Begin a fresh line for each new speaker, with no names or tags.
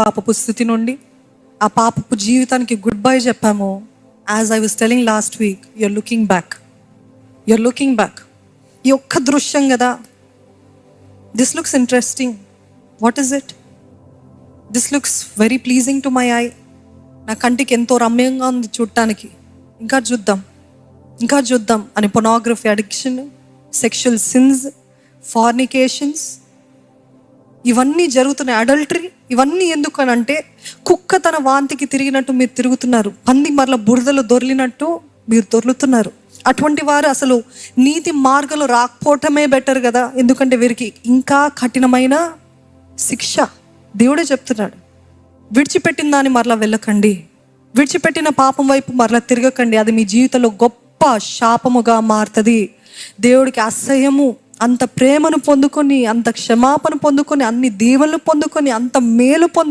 పాపపు స్థితి నుండి ఆ పాపపు జీవితానికి గుడ్ బై చెప్పాము. As I was telling last week you're looking back you're looking back ఈ ఒక్క దృశ్యం కదా. This looks interesting what is it this looks very pleasing to my eye నా కంటికి ఎంతో రమ్యంగా ఉంది చూడటానికి. ఇంకా చూద్దాం. ఇంకా చూద్దాం. అని pornography addiction sexual sins fornications ఇవన్నీ జరుగుతున్నాయి. అడల్టరీ ఇవన్నీ ఎందుకు అని అంటే కుక్క తన వాంతికి తిరిగినట్టు మీరు తిరుగుతున్నారు. పంది మరల బురదలో దొర్లినట్టు మీరు దొర్లుతున్నారు. అటువంటి వారు అసలు నీతి మార్గంలో రాకపోవటమే బెటర్ కదా. ఎందుకంటే వీరికి ఇంకా కఠినమైన శిక్ష. దేవుడే చెప్తున్నాడు. విడిచిపెట్టిన దాన్ని మరలా వెళ్ళకండి. విడిచిపెట్టిన పాపం వైపు మరలా తిరగకండి. అది మీ జీవితంలో గొప్ప శాపముగా మారుతుంది. దేవుడికి అసహ్యము అంత ప్రేమను పొందుకొని అంత క్షమాపణ పొందుకొని అన్ని దీవెనలు పొందుకొని అంత మేలు పొందు